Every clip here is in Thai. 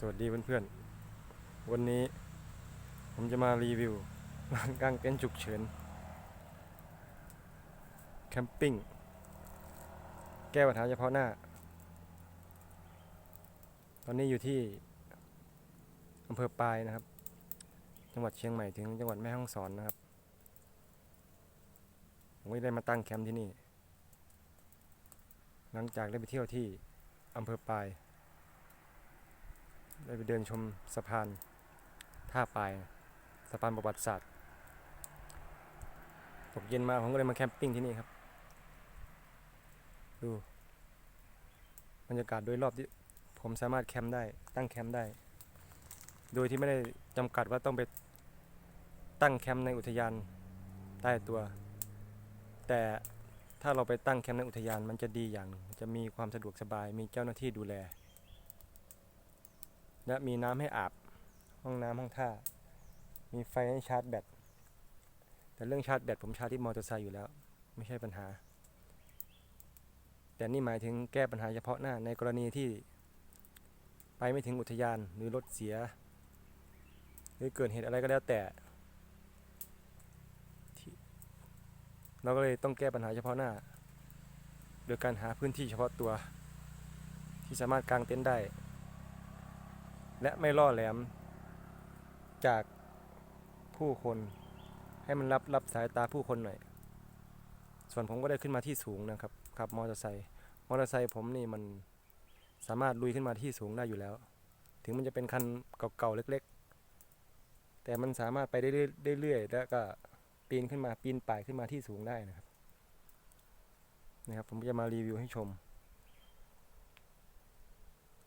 สวัสดีเพื่อนๆ วันนี้ผมจะมารีวิวร้านกางเต็นท์ฉุกเฉิน แคมปิ้ง แก้ปัญหาเฉพาะหน้า ตอนนี้อยู่ที่อำเภอปายนะครับ จังหวัดเชียงใหม่ถึงจังหวัดแม่ฮ่องสอนนะครับ ผมก็ได้มาตั้งแคมป์ที่นี่ หลังจากได้ไปเที่ยวที่อำเภอปาย ได้ไปเดินชมสะพานท่าปลายสะพานประวัติศาสตร์ตกเย็นมาผมก็เลยมาแคมปิ้งที่นี่ครับ ดูบรรยากาศโดยรอบที่ผมสามารถแคมป์ได้ตั้งแคมป์ได้ โดยที่ไม่ได้จำกัดว่าต้องไปตั้งแคมป์ในอุทยานใต้ตัว แต่ถ้าเราไปตั้งแคมป์ในอุทยานมันจะดีอย่างหนึ่งจะมีความสะดวกสบายมีเจ้าหน้าที่ดูแล และมีน้ำให้อาบ ห้องน้ำห้องท่า มีไฟให้ชาร์จแบต แต่เรื่องชาร์จแบตผมชาร์จที่มอเตอร์ไซค์อยู่แล้ว ไม่ใช่ปัญหา แต่นี่หมายถึงแก้ปัญหาเฉพาะหน้าในกรณีที่ไปไม่ถึงอุทยานหรือรถเสีย หรือเกิดเหตุอะไรก็แล้วแต่ เราก็เลยต้องแก้ปัญหาเฉพาะหน้า โดยการหาพื้นที่เฉพาะตัว ที่สามารถกางเต็นท์ได้ และไม่ล่อแหลม จากผู้คน ให้มันรับรับสายตาผู้คนหน่อย ส่วนผมก็ได้ขึ้นมาที่สูงนะครับขับมอเตอร์ไซค์มอเตอร์ไซค์ผมนี่มันสามารถลุยขึ้นมาที่สูงได้อยู่แล้ว ถึงมันจะเป็นคันเก่าๆเล็ก ๆ แต่มันสามารถไปได้เรื่อยๆแล้วก็ปีนขึ้นมาปีนป่ายขึ้นมาที่สูงได้นะครับนะครับ ผมจะมารีวิวให้ชม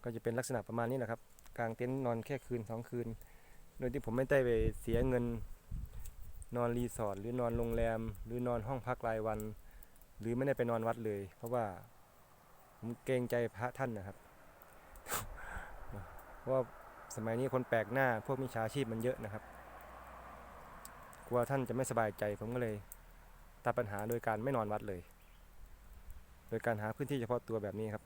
ก็จะเป็นลักษณะประมาณนี้แหละครับกลางเต็นท์นอนแค่คืนสองคืน โดยที่ผมไม่ได้ไปเสียเงินนอนรีสอร์ทหรือนอนโรงแรม หรือนอนห้องพักรายวัน หรือไม่ได้ไปนอนวัดเลย เพราะว่าผมเกรงใจพระท่านนะครับเพราะสมัยนี้คนแปลกหน้าพวกมิจฉาชีพมันเยอะนะครับ กลัวท่านจะไม่สบายใจผมก็เลยตัดปัญหาโดยการไม่นอนวัดเลย โดยการหาพื้นที่เฉพาะตัวแบบนี้ครับ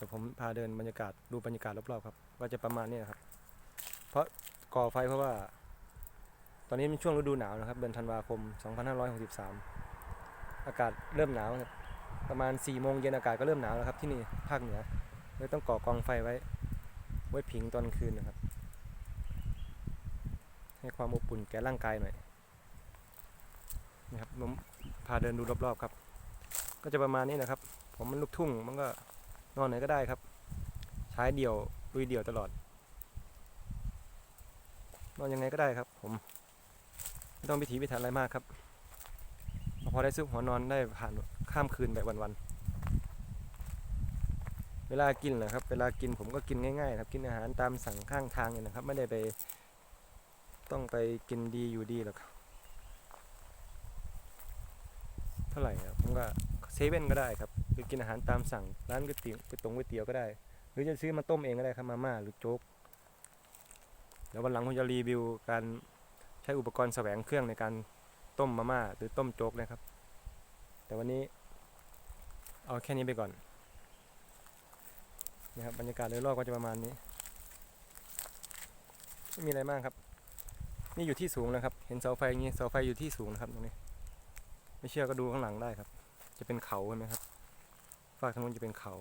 ดี๋ยวผมพาเดินบรรยากาศดูบรรยากาศรอบๆครับว่าจะประมาณนี้นะครับ เพราะก่อไฟเพราะว่า ตอนนี้เป็นช่วงฤดูหนาวนะครับ เดือนธันวาคม 2563 อากาศเริ่มหนาวครับประมาณ4โมงเย็นอากาศก็เริ่มหนาวแล้วครับที่นี่ภาคเหนือเลยต้องก่อกองไฟไว้ ไว้ผิงตอนคืนนะครับ ให้ความอบอุ่นแก่ร่างกายหน่อยนะครับผมพาเดินดูรอบๆครับ ก็จะประมาณนี้นะครับ ผมมันลูกทุ่งมันก็ นอนไหนก็ได้ครับ ใช้เดี่ยวลุยเดี่ยวตลอด นอนยังไงก็ได้ครับ ผมไม่ต้องพิถีพิถันอะไรมากครับพอได้ซุกหัวนอนได้ผ่านข้ามคืนแบบวันๆเวลากินเหรอครับ เวลากินผมก็กินง่ายๆครับ กินอาหารตามสั่งข้างทางเนี่ยนะครับ ไม่ได้ไปต้องไปกินดีอยู่ดีหรอกเท่าไหร่ครับผมก็ เซเว่นก็ได้ครับหรือกินอาหารตามสั่งร้านก๋วยเตี๋ยวก๋วยตงก๋วยเตี๋ยวก็ได้ หรือจะซื้อมาต้มเองก็ได้ครับมาม่าหรือโจ๊กเดี๋ยววันหลังผมจะรีวิวการใช้อุปกรณ์แสวงเครื่องในการต้มมาม่าหรือต้มโจ๊กนะครับ แต่วันนี้เอาแค่นี้ไปก่อนนะครับบรรยากาศโดยรอบก็จะประมาณนี้ไม่มีอะไรมากครับ นี่อยู่ที่สูงนะครับ เห็นเสาไฟอย่างนี้เสาไฟอยู่ที่สูงนะครับตรงนี้ ไม่เชื่อก็ดูข้างหลังได้ครับ จะเป็นเขาใช่ไหมครับฝากทางนู้นจะเป็นเขา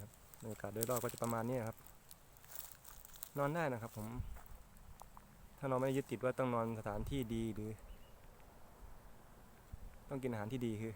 ครับบรรยากาศโดยรอบก็จะประมาณนี้ครับ นอนได้นะครับ ผม ถ้าเราไม่ได้ยึดติดว่าต้องนอนสถานที่ดีหรือ ต้องกินอาหารที่ดีคือ